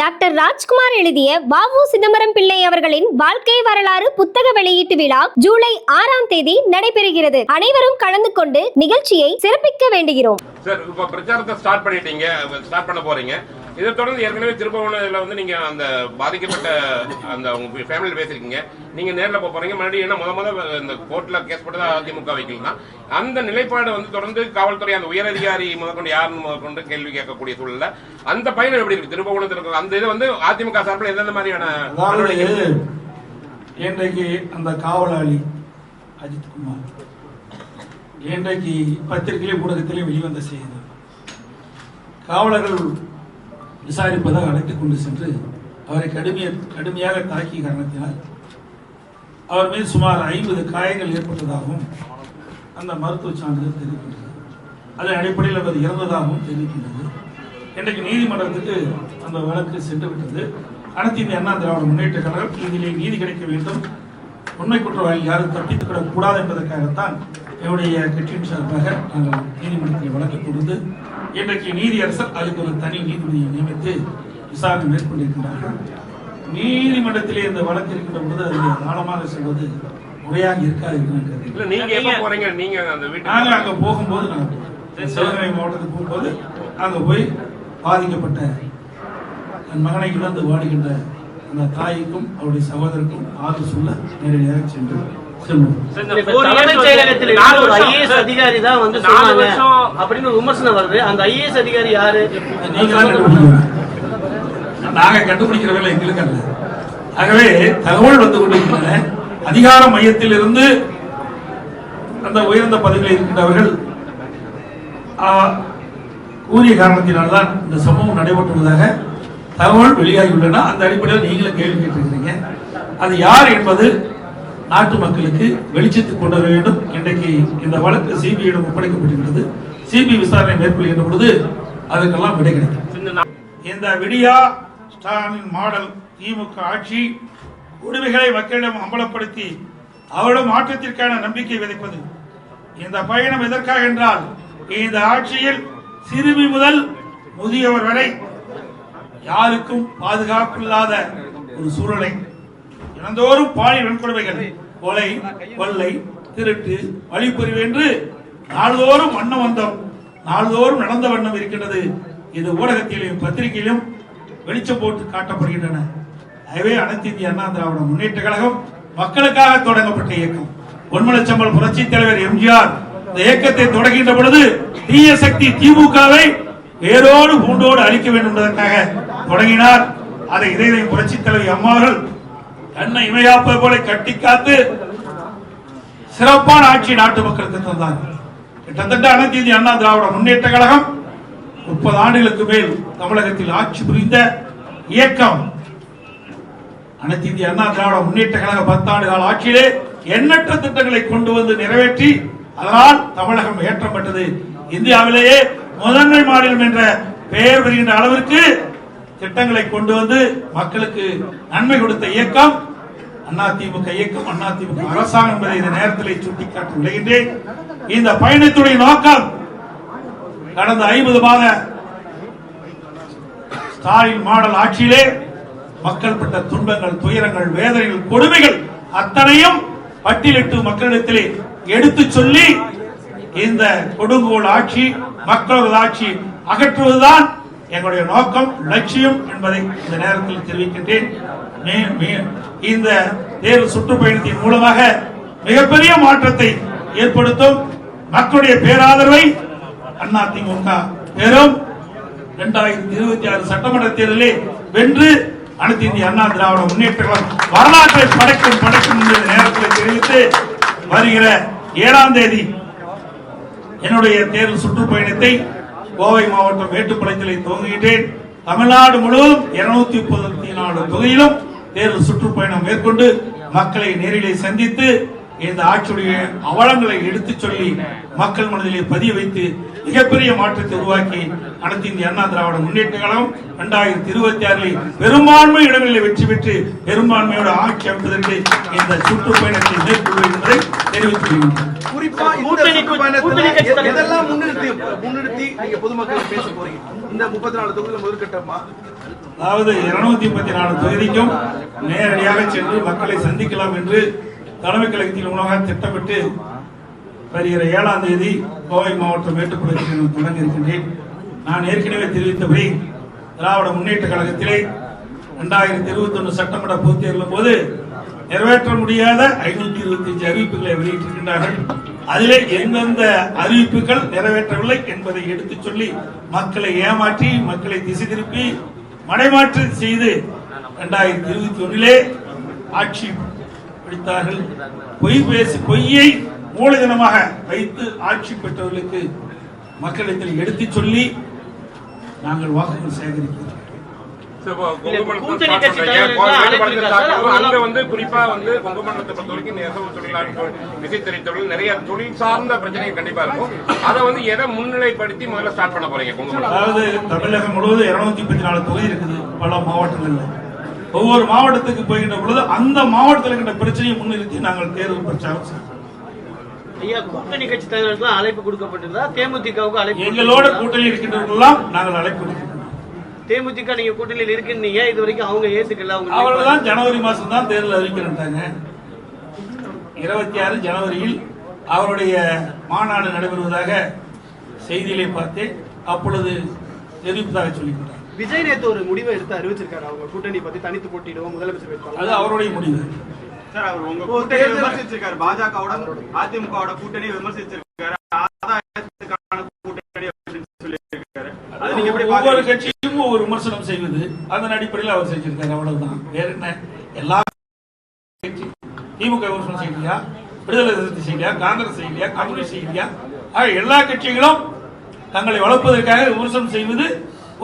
Doctor Rajkumar எழுதிய வாவு சிதம்பரம் பிள்ளை அவர்களின் வாழ்க்கை வரலாறு புத்தக வெளியீட்டு விழா ஜூலை ஆறாம் தேதி நடைபெறுகிறது. அனைவரும் கலந்து கொண்டு நிகழ்ச்சியை சிறப்பிக்க வேண்டுகிறோம். சார் இப்ப பிரச்சாரத்தை ஸ்டார்ட் பண்ணிட்டீங்க. ஸ்டார்ட் பண்ண போறீங்க. இதை தொடர்ந்து ஏற்கனவே திருப்பவனத்துல வந்து நீங்க அந்த பாதிக்கப்பட்ட அந்த உங்க ஃபேமிலியில் பேசிருக்கீங்க நீங்க நேர்ல போக போறீங்க. மறுபடியும் என்ன முத முத இந்த கோர்ட்ல கேஸ் போட்டதா அதிமுக வைக்கலாம் அந்த நிலைப்பாடு வந்து தொடர்ந்து காவல்துறை அந்த உயரதிகாரி முதற்கொண்டு யாருன்னு முதற்கொண்டு கேள்வி கேட்கக்கூடிய சூழல்ல அந்த பயணம் எப்படி இருக்கு? திருப்பவனத்தில் இருக்கிற அந்த இது வந்து அதிமுக சார்பில் எந்தெந்த மாதிரியான இன்றைக்கு அந்த காவலாளி அஜித்குமார் இன்றைக்கு பத்திரிகையிலே ஊடகத்திலே வெளிவந்த செய்தி. காவலர்கள் விசாரிப்பதாக அழைத்து கொண்டு சென்று அவரை கடுமைய கடுமையாக தாக்கிய காரணத்தினால் அவர் மீது சுமார் ஐம்பது காயங்கள் ஏற்பட்டதாகவும் அந்த மருத்துவ சான்றிதழ் தெரிவிக்கின்றது. அதன் அடிப்படையில் அவர் இறந்ததாகவும் தெரிவிக்கின்றது. இன்றைக்கு நீதிமன்றத்துக்கு அந்த வழக்கு சென்று விட்டது அனைத்து இந்திய அண்ணா திராவிட முன்னேற்ற கழகம் இதிலே நீதி கிடைக்க வேண்டும். உண்மை குற்றவாளி யாரும் தப்பித்துக் கூடாது என்பதற்காகத்தான் என்னுடைய கட்சியின் சார்பாக நாங்கள் நீதிமன்றத்தில் வழக்கு கொடுத்து இன்றைக்கு நீதியரசர் அதுக்கு ஒரு தனி நீதிபதியை நியமித்து விசாரணை மேற்கொண்டிருக்கின்றார்கள். நீதிமன்றத்திலே இந்த வழக்கு இருக்கின்ற பொழுது அதில் ஆழமாக செல்வது முறையாக இருக்காது என்று நீங்க போறீங்க? நீங்க அந்த நாங்க வீட்டுக்கு அங்க போகும்போது நான் சிவகங்கை மாவட்டத்துக்கு போகும்போது அங்க போய் பாதிக்கப்பட்ட என் மகனை இழந்து வாடுகின்ற அந்த தாய்க்கும் அவருடைய சகோதரருக்கும் ஆறு சொல்ல நேரடியாக சென்று செல்வோம் தலைமைச் செயலகத்தில் இருந்து ஒரு ஐஏஎஸ் அதிகாரி தான் வந்து நாலு சொன்னாங்க. வருஷம். அப்படின்னு ஒரு விமர்சனம் வருது. அந்த ஐஏஎஸ் அதிகாரி யாரு? நீங்க கண்டுபிடிக்கிற வேலை எங்களுக்கு அல்ல. ஆகவே தகவல் வந்து கொண்டிருக்கின்றன. அதிகார மையத்தில் இருந்து அந்த உயர்ந்த பதவியில் இருக்கின்றவர்கள் ஆ, கூறிய காரணத்தினால்தான் இந்த சம்பவம் நடைபெற்றுள்ளதாக தகவல் வெளியாகியுள்ளன. அந்த அடிப்படையில் நீங்களும் கேள்வி கேட்டிருக்கிறீங்க. அது யார் என்பது நாட்டு மக்களுக்கு வெளிச்சத்துக்கு கொண்டு வர வேண்டும். இன்றைக்கு இந்த வழக்கு சிபிஐடம் ஒப்படைக்கப்பட்டிருக்கிறது. சிபிஐ விசாரணை மேற்கொள்கின்ற பொழுது அதற்கெல்லாம் விடை கிடைக்கும். இந்த விடியா ஸ்டாலின் மாடல் திமுக ஆட்சி உரிமைகளை மக்களிடம் அம்பலப்படுத்தி அவரிடம் மாற்றத்திற்கான நம்பிக்கை விதைப்பது. இந்த பயணம் எதற்காக என்றால் இந்த ஆட்சியில் சிறுமி முதல் முதியவர் வரை யாருக்கும் பாதுகாப்பில்லாத ஒரு சூழலை தினந்தோறும் பாலியல் வன்கொடுமைகள் கொலை கொள்ளை திருட்டு வழிப்பறிவு என்று நாள்தோறும் வண்ணம் வந்தோம். நாள்தோறும் நடந்த வண்ணம் இருக்கின்றது. இது ஊடகத்திலும் பத்திரிகையிலும் வெளிச்சம் போட்டு காட்டப்படுகின்றன. ஆகவே அனைத்து இந்திய அண்ணா திராவிட முன்னேற்ற கழகம் மக்களுக்காக தொடங்கப்பட்ட இயக்கம். பொன்மலச்சம்பல் புரட்சி தலைவர் எம்ஜிஆர் இந்த இயக்கத்தை தொடங்குகின்ற பொழுது தீய சக்தி திமுகவை வேரோடு பூண்டோடு அழிக்க வேண்டும் என்பதற்காக தொடங்கினார். அதை இதய புரட்சி தலைவர் அம்மாவர்கள் கண்ணை இமையாப்ப போல கட்டி காத்து சிறப்பான ஆட்சி நாட்டு மக்களுக்கு தந்தாங்க. கிட்டத்தட்ட அனைத்து இந்திய அண்ணா திராவிட முன்னேற்ற கழகம் முப்பது ஆண்டுகளுக்கு மேல் தமிழகத்தில் ஆட்சி புரிந்த இயக்கம். அனைத்து இந்திய அண்ணா திராவிட முன்னேற்ற கழக பத்தாண்டு கால ஆட்சியிலே எண்ணற்ற திட்டங்களை கொண்டு வந்து நிறைவேற்றி அதனால் தமிழகம் ஏற்றப்பட்டது. இந்தியாவிலேயே முதன்மை மாநிலம் என்ற பெயர் வருகின்ற அளவிற்கு திட்டங்களை கொண்டு வந்து மக்களுக்கு நன்மை கொடுத்த இயக்கம் அதிமுக இயக்கம் அதிமுக அரசாங்கம் என்பதை இந்த நேரத்தில் சுட்டிக்காட்டி விளைகின்றேன் இந்த பயணத்துடைய நோக்கம் கடந்த ஐம்பது மாத ஸ்டாலின் மாடல் ஆட்சியிலே மக்கள் பட்ட துன்பங்கள் துயரங்கள் வேதனைகள் கொடுமைகள் அத்தனையும் பட்டியலிட்டு மக்களிடத்திலே எடுத்து சொல்லி இந்த கொடுங்கோல் ஆட்சி மக்களது ஆட்சி அகற்றுவதுதான் எங்களுடைய நோக்கம் லட்சியம் என்பதை இந்த நேரத்தில் தெரிவிக்கின்றேன். மே- மே- இந்த தேர்வு சுற்றுப்பயணத்தின் மூலமாக மிகப்பெரிய மாற்றத்தை ஏற்படுத்தும். மக்களுடைய பேராதரவை அதிமுக பெறும். இரண்டாயிரத்தி இருபத்தி ஆறு சட்டமன்ற தேர்தலில் வென்று அனைத்து இந்திய அண்ணா திராவிட முன்னேற்ற வரலாற்றை படைக்கும் படைக்கும் என்ற நேரத்தில் தெரிவித்து வருகிற ஏழாம் தேதி என்னுடைய தேர்தல் சுற்றுப்பயணத்தை கோவை மாவட்டம் மேட்டுப்பாளையத்தில் துவங்குகின்றேன். தமிழ்நாடு முழுவதும் இருநூத்தி முப்பத்தி நாலு தொகுதியிலும் தேர்தல் சுற்றுப்பயணம் மேற்கொண்டு மக்களை நேரிலே சந்தித்து இந்த ஆட்சியுடைய அவலங்களை எடுத்துச் சொல்லி மக்கள் மனதிலே பதிய வைத்து மிகப்பெரிய மாற்றத்தை உருவாக்கி அனைத்து இந்திய அண்ணா திராவிட முன்னேற்ற கழகம் இரண்டாயிரத்தி இருபத்தி ஆறில் பெரும்பான்மை இடங்களில் வெற்றி பெற்று பெரும்பான்மையோட ஆட்சி அமைப்பதற்கு இந்த சுற்றுப்பயணத்தை மேற்கொள்வது என்பதை தெரிவித்துக் கொள்கின்றேன் குறிப்பா கூட்டணி-. எதெல்லாம் முன்னிறுத்தி முன்னிறுத்தி நீங்க பொதுமக்கள் பேச போறீங்க? இந்த முப்பத்தி நாலு தொகுதியில முதற்கட்டமா அதாவது இருநூத்தி முப்பத்தி நாலு தொகுதிக்கும் நேரடியாக சென்று மக்களை சந்திக்கலாம் என்று தலைமை கழகத்தின் உணவாக திட்டமிட்டு வருகிற ஏழாம் தேதி கோவை மாவட்டம் மேட்டுக்குளத்தில் நான் தொடங்க இருக்கின்றேன். நான் ஏற்கனவே தெரிவித்தபடி திராவிட முன்னேற்ற கழகத்திலே இரண்டாயிரத்தி இருபத்தி ஒன்று சட்டமன்ற பொதுத் தேர்தலும் போது நிறைவேற்ற முடியாத ஐநூத்தி இருபத்தி அஞ்சு அறிவிப்புகளை வெளியிட்டிருக்கின்றார்கள். அதிலே எந்தெந்த அறிவிப்புகள் நிறைவேற்றவில்லை என்பதை எடுத்துச் சொல்லி மக்களை ஏமாற்றி மக்களை திசை திருப்பி மடைமாற்று செய்து இரண்டாயிரத்தி இருபத்தி ஒன்றிலே ஆட்சி பிடித்தார்கள். பொய் பேசி பொய்யை மூலதனமாக வைத்து ஆட்சி பெற்றவர்களுக்கு மக்களிடத்தில் எடுத்துச் சொல்லி நாங்கள் வாக்குகள் சேகரிக்கிறோம். குறிப்பா வந்து கொங்கு மண்டலத்தை பொறுத்த வரைக்கும் நெசவு தொழிலாளர்கள் விசைத்தறி தொழில் நிறைய தொழில் சார்ந்த பிரச்சனைகள் கண்டிப்பா இருக்கும். அதை வந்து எதை முன்னிலைப்படுத்தி முதல்ல ஸ்டார்ட் பண்ண போறீங்க அதாவது தமிழகம் முழுவதும் இருநூத்தி முப்பத்தி நாலு தொகுதி இருக்குது பல மாவட்டங்கள்ல. ஒவ்வொரு மாவட்டத்துக்கு போகின்ற பொழுது அந்த மாவட்டத்தில் இருக்கின்ற பிரச்சனையை முன்னிறுத்தி நாங்கள் தேர்தல் பிரச்சாரம் செய்வோம் ஐயா கூட்டணி கட்சி தலைவர்களுக்கு அழைப்பு கொடுக்கப்பட்டிருந்தா தேமுதிகவுக்கு அழைப்பு எங்களோட கூட்டணி இருக்கின்றவர்களெல்லாம் நாங்கள் அழைப்பு. தேமுதிக நீங்க கூட்டணியில் இருக்கீங்க இது வரைக்கும் அவங்க ஏத்துக்கல அவங்க அவர்கள்தான் ஜனவரி மாசம் தான் தேர்தல் அறிவிக்கிறாங்க. இருபத்தி ஆறு ஜனவரியில் அவருடைய மாநாடு நடைபெறுவதாக செய்தியிலே பார்த்தேன். அப்பொழுது தெரிவிப்பதாக சொல்லிவிட்டார் விஜய் நேத்து ஒரு முடிவை எடுத்து அறிவிச்சிருக்காரு. அவங்க கூட்டணி பத்தி தனித்து போட்டிடுவோம் முதலமைச்சர் அது அவருடைய முடிவு. சார் அவர் உங்க ஒரு கூட்டணி தேர்தல் விமர்சிச்சிருக்காரு. பாஜகவோட அதிமுகவோட கூட்டணி விமர்சிச்சிருக்காரு. ஆதாயத்துக்கான கூட்டணி அப்படின்னு சொல்லியிருக்காரு அது நீங்க எப்படி ஒவ்வொரு கட்சியும் ஒவ்வொரு விமர்சனம் செய்வது அதன் அடிப்படையில் அவர் செஞ்சிருக்காரு அவ்வளவுதான். வேற என்ன? எல்லா கட்சி திமுக விமர்சனம் செய்யலையா விடுதலை சிறுத்தை செய்யலையா காங்கிரஸ் செய்யலையா கம்யூனிஸ்ட் செய்யலையா ஆக எல்லா கட்சிகளும் தங்களை வளர்ப்பதற்காக விமர்சனம் செய்வது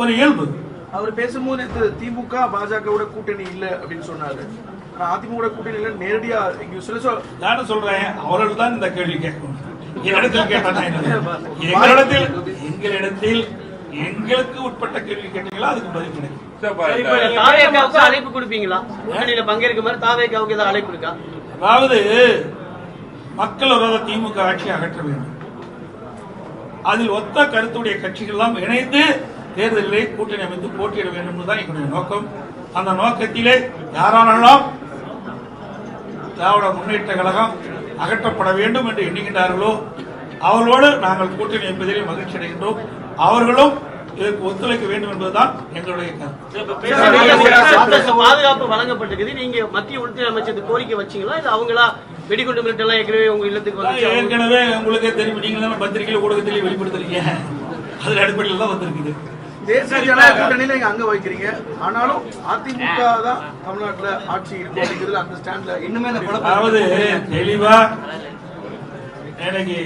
ஒரு இயல்பு. அவர் பேசும்போது திமுக பாஜகவோட கூட்டணி இல்ல அப்படின்னு சொன்னாரு. அதிமுக கூட்டணி இல்ல நேரடியா நானும் சொல்றேன்? அவர்கள் தான் இந்த கேள்வி கேட்கணும். என்னிடத்தில் கேட்டா எங்களிடத்தில் எங்களிடத்தில் எங்களுக்கு உட்பட்ட கேள்வி கேட்டீங்களா? அதுக்கு பதில் கிடைக்கும் அழைப்பு கொடுப்பீங்களா? கூட்டணியில பங்கேற்க மாதிரி தாவேக்காவுக்கு ஏதாவது அழைப்பு இருக்கா? அதாவது மக்கள் விரோத திமுக ஆட்சியை அகற்ற வேண்டும். அதில் ஒத்த கருத்துடைய கட்சிகள் எல்லாம் இணைந்து தேர்தலிலே கூட்டணி அமைத்து போட்டியிட வேண்டும் என்பதுதான் எங்களுடைய நோக்கம். அந்த நோக்கத்திலே யாரெல்லாம் திராவிட முன்னேற்ற கழகம் அகற்றப்பட வேண்டும் என்று எண்ணுகின்றார்களோ அவர்களோடு நாங்கள் கூட்டணி என்பதிலே மகிழ்ச்சி அடைகின்றோம். அவர்களும் இதற்கு ஒத்துழைக்க வேண்டும் என்பதுதான் எங்களுடைய பாதுகாப்பு வழங்கப்பட்டிருக்குது. நீங்க மத்திய உள்துறை அமைச்சருக்கு கோரிக்கை வச்சீங்களா? இல்ல அவங்களா வெடிகுண்டு மிரட்டல் எல்லாம் ஏற்கனவே உங்க இல்லத்துக்கு ஏற்கனவே உங்களுக்கே தெரியும். நீங்க பத்திரிகையில ஊடகத்திலே வெளிப்படுத்துறீங்க. அதுல அடிப்படையில் தான் வந்திருக்குது. தேசிய ஜனநாயக கூட்டணியில நீங்க அங்க வைக்கிறீங்க. ஆனாலும் அதிமுக தான் தமிழ்நாட்டுல ஆட்சி இருக்கும் அப்படிங்கிறது அந்த ஸ்டாண்ட்ல இன்னுமே அதாவது தெளிவா எனக்கு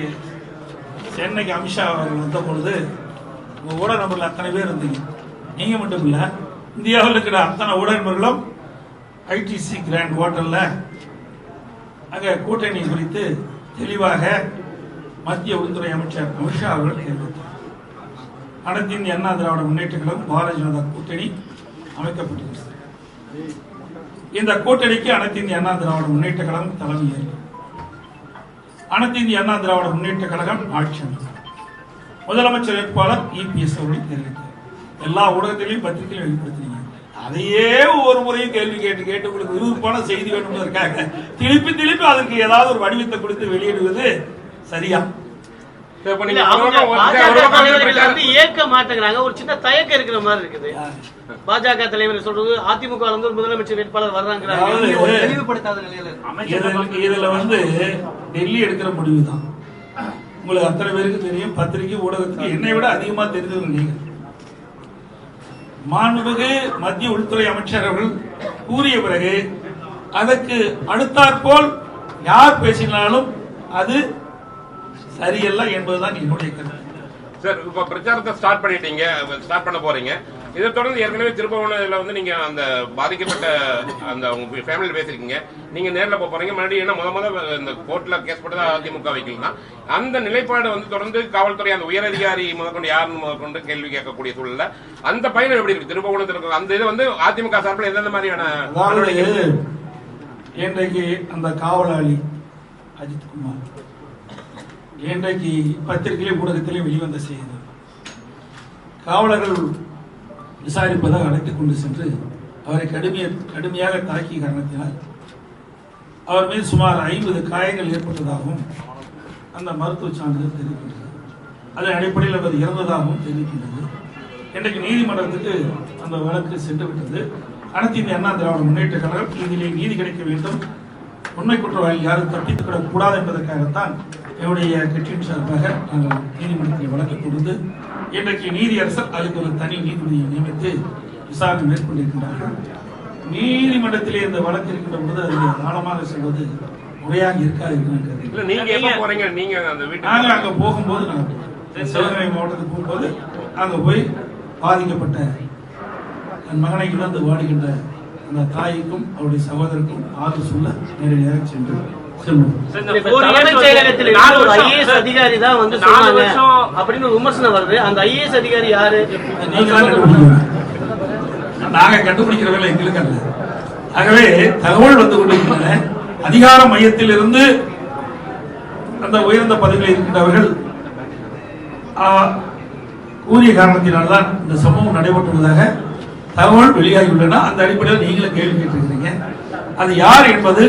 சென்னைக்கு அமித்ஷா அவர்கள் வந்த பொழுது உங்க ஊடக நபர்கள் அத்தனை பேர் இருந்தீங்க. நீங்க மட்டும் இல்ல இந்தியாவில் இருக்கிற அத்தனை ஊடக நபர்களும் ஐடிசி கிராண்ட் ஹோட்டல்ல அங்க கூட்டணி குறித்து தெளிவாக மத்திய உள்துறை அமைச்சர் அமித்ஷா அவர்கள் தெரிவித்தார். அனைத்து அண்ணா திராவிட முன்னேற்ற கழகம் பாரதிய ஜனதா கூட்டணி அமைக்கப்பட்டிருக்கிறது. இந்த கூட்டணிக்கு அனைத்து இந்திய அண்ணா திராவிட முன்னேற்ற கழகம் தலைமை ஏற்கும் அனைத்து இந்திய அண்ணா திராவிட முன்னேற்ற கழகம் ஆட்சி முதலமைச்சர் வேட்பாளர் இபிஎஸ் அவர்களை தெரிவித்தார். எல்லா ஊடகத்திலையும் பத்திரிகையும் வெளிப்படுத்தினீங்க அதையே ஒவ்வொரு முறையும் கேள்வி கேட்டு கேட்டு உங்களுக்கு விருப்பமான செய்தி வேணும்னு திருப்பி திருப்பி அதற்கு ஏதாவது ஒரு வடிவத்தை கொடுத்து வெளியிடுவது சரியா? ஏற்க மாட்டேங்கிறாங்க. ஒரு சின்ன தயக்கம் இருக்கிற மாதிரி இருக்குது. பாஜக தலைவர் சொல்றது அதிமுக முதலமைச்சர் வேட்பாளர் இதுல- இதுல வந்து டெல்லி எடுக்கிற முடிவு தான் உங்களுக்கு அத்தனை பேருக்கு தெரியும். பத்திரிகை ஊடகத்துக்கு என்னை விட அதிகமா தெரிஞ்சவங்க நீங்க. மாண்புமிகு மத்திய உள்துறை அமைச்சர் அவர்கள் கூறிய பிறகு அதற்கு அடுத்தாற்போல் யார் பேசினாலும் அது சரியல்ல என்பதுதான் என்னுடைய கருத்து. சார் இப்ப பிரச்சாரத்தை ஸ்டார்ட் பண்ணிட்டீங்க ஸ்டார்ட் பண்ண போறீங்க. இதை தொடர்ந்து ஏற்கனவே திருப்பவனத்துல வந்து நீங்க அந்த பாதிக்கப்பட்ட அந்த உங்க ஃபேமிலியில் பேசிருக்கீங்க நீங்க நேர்ல போக போறீங்க. மறுபடியும் என்ன முத முத இந்த கோர்ட்ல கேஸ் போட்டதா அதிமுக வைக்கலாம் அந்த நிலைப்பாடு வந்து தொடர்ந்து காவல்துறை அந்த உயரதிகாரி முதற்கொண்டு யாருன்னு முதற்கொண்டு கேள்வி கேட்கக்கூடிய சூழல்ல அந்த பயணம் எப்படி இருக்கு? திருப்பவனத்தில் இருக்கிற அந்த இது வந்து அதிமுக சார்பில் எந்தெந்த மாதிரியான இன்றைக்கு அந்த காவலாளி அஜித்குமார் இன்றைக்கு பத்திரிகையிலே ஊடகத்திலே வெளிவந்த செய்தி. காவலர்கள் விசாரிப்பதாக அழைத்துக் கொண்டு சென்று அவரை கடுமைய கடுமையாக தாக்கிய காரணத்தினால் அவர் மீது சுமார் ஐம்பது காயங்கள் ஏற்பட்டதாகவும் அந்த மருத்துவ சான்றிதழ் தெரிவிக்கின்றது. அதன் அடிப்படையில் அவர் இறந்ததாகவும் தெரிவிக்கின்றது. இன்றைக்கு நீதிமன்றத்துக்கு அந்த வழக்கு சென்று விட்டது அனைத்து இந்திய அண்ணா திராவிட முன்னேற்ற கழகம் இதிலே நீதி கிடைக்க வேண்டும். உண்மை குற்றவாளிகள் யாரும் தப்பித்துக் கூடாது என்பதற்காகத்தான் என்னுடைய கட்சியின் சார்பாக நாங்கள் நீதிமன்றத்தில் வழக்கு கொடுத்து இன்றைக்கு நீதியரசர் அதுக்கு ஒரு தனி நீதிபதியை நியமித்து விசாரணை மேற்கொண்டிருக்கின்றார்கள் நீதிமன்றத்திலே இந்த வழக்கு இருக்கின்ற போது அதில் ஆழமாக செல்வது முறையாக இருக்காது. இல்ல நீங்க எப்ப போறீங்க நீங்க அந்த வீட்டுக்கு நாங்கள் அங்க போகும்போது நான் சிவகங்கை மாவட்டத்துக்கு போகும்போது அங்க போய் பாதிக்கப்பட்ட என் மகனை இழந்து வாடுகின்ற அந்த தாய்க்கும் அவருடைய சகோதரருக்கும் ஆறுதல் சொல்ல நேரடியாக சென்று தலைமைச் செயலகத்தில் இருக்கிற ஒரு ஐஏஎஸ் அதிகாரி தான் வந்து சொன்னாங்க அப்படின்னு ஒரு விமர்சனம் வருது. அந்த ஐஏஎஸ் அதிகாரி யாரு? நீங்க தான் கண்டுபிடிக்கணும் நாங்க கண்டுபிடிக்கிற வேலை எங்களுக்கு அல்ல. ஆகவே தகவல் வந்து கொண்டிருக்கின்றன. அதிகார மையத்தில் இருந்து அந்த உயர்ந்த பதவியில் இருக்கின்றவர்கள் ஆ, கூறிய காரணத்தினால்தான் இந்த சம்பவம் நடைபெற்றுள்ளதாக தகவல் வெளியாகியுள்ளன. அந்த அடிப்படையில் நீங்களும் கேள்வி கேட்டிருக்கிறீங்க. அது யார் என்பது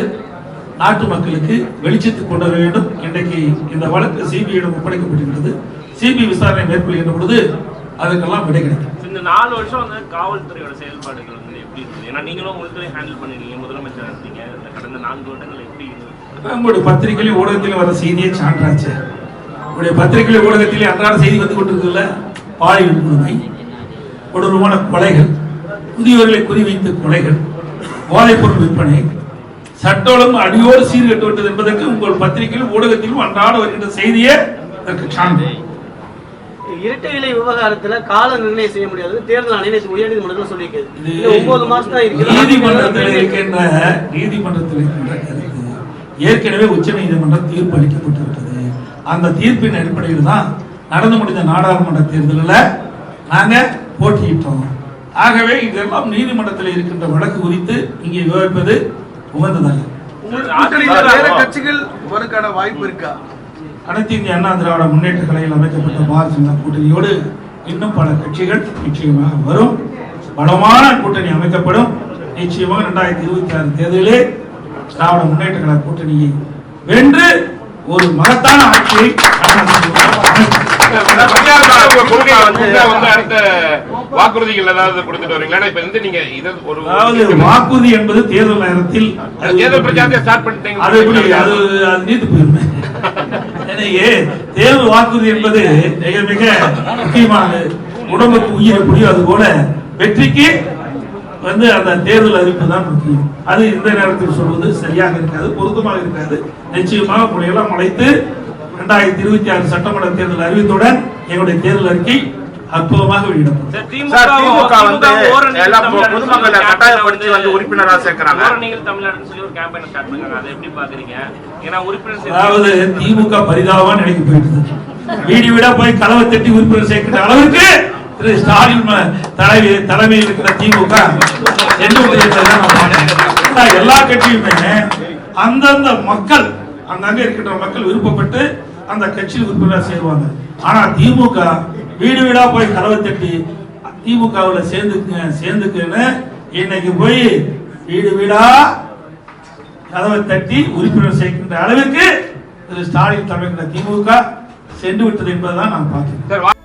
நாட்டு மக்களுக்கு வெளிச்சத்துக்கு கொண்டு வர வேண்டும். இன்றைக்கு இந்த வழக்கு சிபிஐயிடம் ஒப்படைக்கப்பட்டிருக்கிறது. சிபிஐ விசாரணை மேற்கொள்கின்ற பொழுது அதுக்கெல்லாம் விடை கிடைக்கும். இந்த நாலு வருஷம் வந்து காவல்துறையோட செயல்பாடுகள் வந்து எப்படி இருந்தது? ஏன்னா நீங்களும் உள்துறை ஹேண்டில் பண்ணிருக்கீங்க முதலமைச்சர் இருந்தீங்க. கடந்த நான்கு வருடங்கள் எப்படி இருந்தது? உங்களுடைய பத்திரிகையிலும் ஊடகத்திலும் வர செய்தியே சான்றாச்சு. உங்களுடைய பத்திரிகையிலும் ஊடகத்திலே அன்றாட செய்தி வந்து கொண்டிருக்குல்ல பாலியல் கொடுமை கொடூரமான கொலைகள். முதியவர்களை குறிவைத்த கொலைகள். போதைப்பொருள் விற்பனை. சட்ட ஒழுங்கு அடியோடு சீர்கட்டு விட்டது என்பதற்கு உங்கள் பத்திரிகையிலும் ஊடகத்திலும் அன்றாட வருகின்ற செய்தியே அதற்கு சான்று. இரட்டை இலை விவகாரத்துல கால நிர்ணயம் செய்ய முடியாது தேர்தல் ஆணையம் உயர்நீதிமன்றத்தில் இது ஒன்பது மாசம் தான் நீதிமன்றத்தில் இருக்கு இருக்கின்ற நீதிமன்றத்தில் இருக்கின்ற கருத்து ஏற்கனவே உச்ச நீதிமன்றம் தீர்ப்பு அளிக்கப்பட்டு விட்டது அந்த தீர்ப்பின் அடிப்படையில் தான் நடந்து முடிந்த நாடாளுமன்ற தேர்தலில் நாங்க போட்டியிட்டோம். ஆகவே இதெல்லாம் நீதிமன்றத்தில் இருக்கின்ற வழக்கு குறித்து இங்கே விவாதிப்பது உகந்ததல்ல உங்களுக்கு கூட்டணியில வேற கட்சிகள் வருக்கான வாய்ப்பு இருக்கா? அனைத்து இந்திய அண்ணா திராவிட முன்னேற்ற கலையில் அமைக்கப்பட்ட பாரதிய ஜனதா கூட்டணியோடு இன்னும் பல கட்சிகள் நிச்சயமாக வரும். பலமான கூட்டணி அமைக்கப்படும். நிச்சயமாக இரண்டாயிரத்தி இருபத்தி ஆறு தேர்தலிலே திராவிட முன்னேற்ற கழக கூட்டணியை வென்று ஒரு மகத்தான ஆட்சியை கொள்கை வந்து அடுத்த வாக்குறுதிகள் ஏதாவது கொடுத்துட்டு வரீங்களா? இப்ப வந்து நீங்க இது ஒரு அதாவது வாக்குறுதி என்பது தேர்தல் நேரத்தில் தேர்தல் பிரச்சாரத்தை ஸ்டார்ட் பண்ணிட்டீங்க. அது அது அது நீத்து போயிருமே எனவே தேர்தல் வாக்குறுதி என்பது மிக மிக முக்கியமானது. உடம்புக்கு உயிர் எப்படியோ அது போல வெற்றிக்கு வந்து அந்த தேர்தல் அறிவிப்பு தான் முக்கியம். அது இந்த நேரத்தில் சொல்வது சரியாக இருக்காது பொருத்தமாக இருக்காது. நிச்சயமாக உங்களை எல்லாம் அழைத்து இரண்டாயிரத்தி இருபத்தி ஆறு சட்டமன்ற தேர்தல் அறிவித்துடன் எங்களுடைய தேர்தல் அறிக்கை அற்புதமாக பொதுமக்களை கட்டாயப்படுத்தி வந்து உறுப்பினரா சேர்க்கறாங்க. அதாவது திமுக பரிதாபமா நினைக்க போயிடுது. வீடு வீடா போய் கதவை தட்டி உறுப்பினர் சேர்க்கிற அளவுக்கு திரு ஸ்டாலின் தலைவி தலைமையில் இருக்கிற திமுக பார்க்கிறேன். ஆனா எல்லா கட்சியுமே அந்தந்த மக்கள் அங்கங்க இருக்கின்ற மக்கள் விருப்பப்பட்டு அந்த கட்சியில் உறுப்பினர் சேருவாங்க. ஆனா திமுக வீடு வீடா போய் கதவை தட்டி திமுகவுல சேர்ந்துக்குங்க சேர்ந்துக்குன்னு இன்னைக்கு போய் வீடு வீடா கதவை தட்டி உறுப்பினர் சேர்க்கின்ற அளவிற்கு திரு ஸ்டாலின் தலைமையிலான திமுக சென்று விட்டது என்பதுதான் நான் பார்க்கிறேன்.